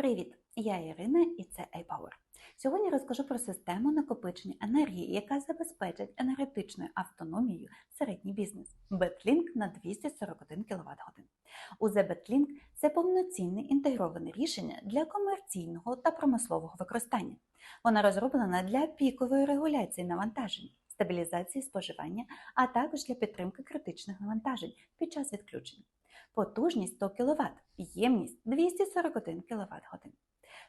Привіт! Я Ірина і це iPower. Сьогодні розкажу про систему накопичення енергії, яка забезпечить енергетичною автономією середній бізнес. BetLink на 241 кВт годин. УЗ BetLink – це повноцінне інтегроване рішення для комерційного та промислового використання. Вона розроблена для пікової регуляції навантажень, стабілізації споживання, а також для підтримки критичних навантажень під час відключення. Потужність 100 кВт, ємність 241 кВт годин.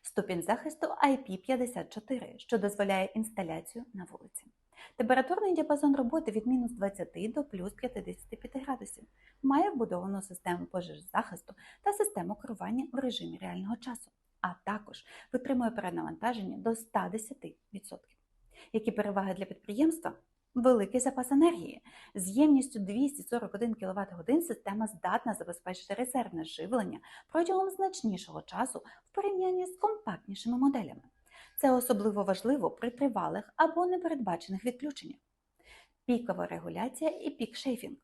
Ступінь захисту IP54, що дозволяє інсталяцію на вулиці. Температурний діапазон роботи від мінус 20 до плюс 55 градусів. Має вбудовану систему пожежзахисту та систему керування в режимі реального часу, а також витримує перенавантаження до 110%. Які переваги для підприємства? Великий запас енергії. З ємністю 241 кВт годин система здатна забезпечити резервне живлення протягом значнішого часу в порівнянні з компактнішими моделями. Це особливо важливо при тривалих або непередбачених відключеннях. Пікова регуляція і пік-шейфінг.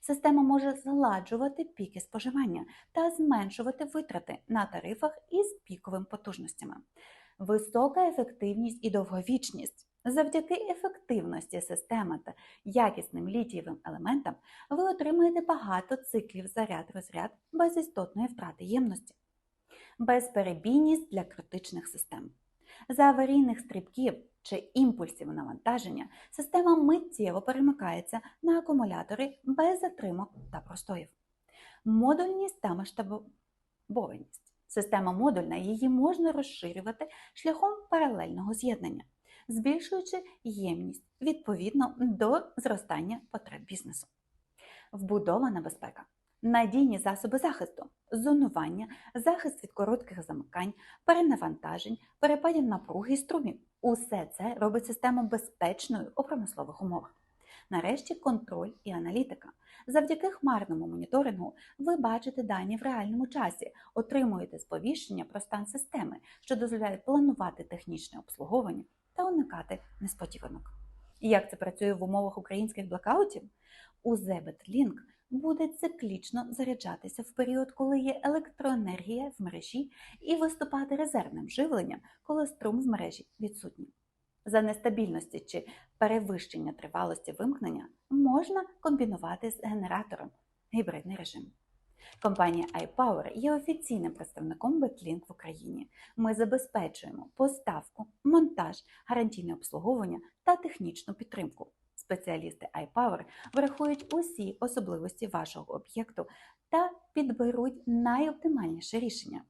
Система може згладжувати піки споживання та зменшувати витрати на тарифах із піковими потужностями. Висока ефективність і довговічність. Завдяки ефективності системи та якісним літієвим елементам ви отримаєте багато циклів заряд-розряд без істотної втрати ємності, безперебійність для критичних систем. За аварійних стрибків чи імпульсів навантаження система миттєво перемикається на акумулятори без затримок та простоїв. Модульність та масштабованість. Система модульна, її можна розширювати шляхом паралельного з'єднання збільшуючи ємність відповідно до зростання потреб бізнесу. Вбудована безпека, надійні засоби захисту, зонування, захист від коротких замикань, перенавантажень, перепадів напруги і струмів. Усе це робить систему безпечною у промислових умовах. Нарешті контроль і аналітика. Завдяки хмарному моніторингу ви бачите дані в реальному часі, отримуєте сповіщення про стан системи, що дозволяє планувати технічне обслуговування та уникати несподіванок. І як це працює в умовах українських блокаутів? У Link буде циклічно заряджатися в період, коли є електроенергія в мережі, і виступати резервним живленням, коли струм в мережі відсутній. За нестабільності чи перевищення тривалості вимкнення можна комбінувати з генератором гібридний режим. Компанія iPower є офіційним представником Betlink в Україні. Ми забезпечуємо поставку, монтаж, гарантійне обслуговування та технічну підтримку. Спеціалісти iPower врахують усі особливості вашого об'єкту та підберуть найоптимальніше рішення.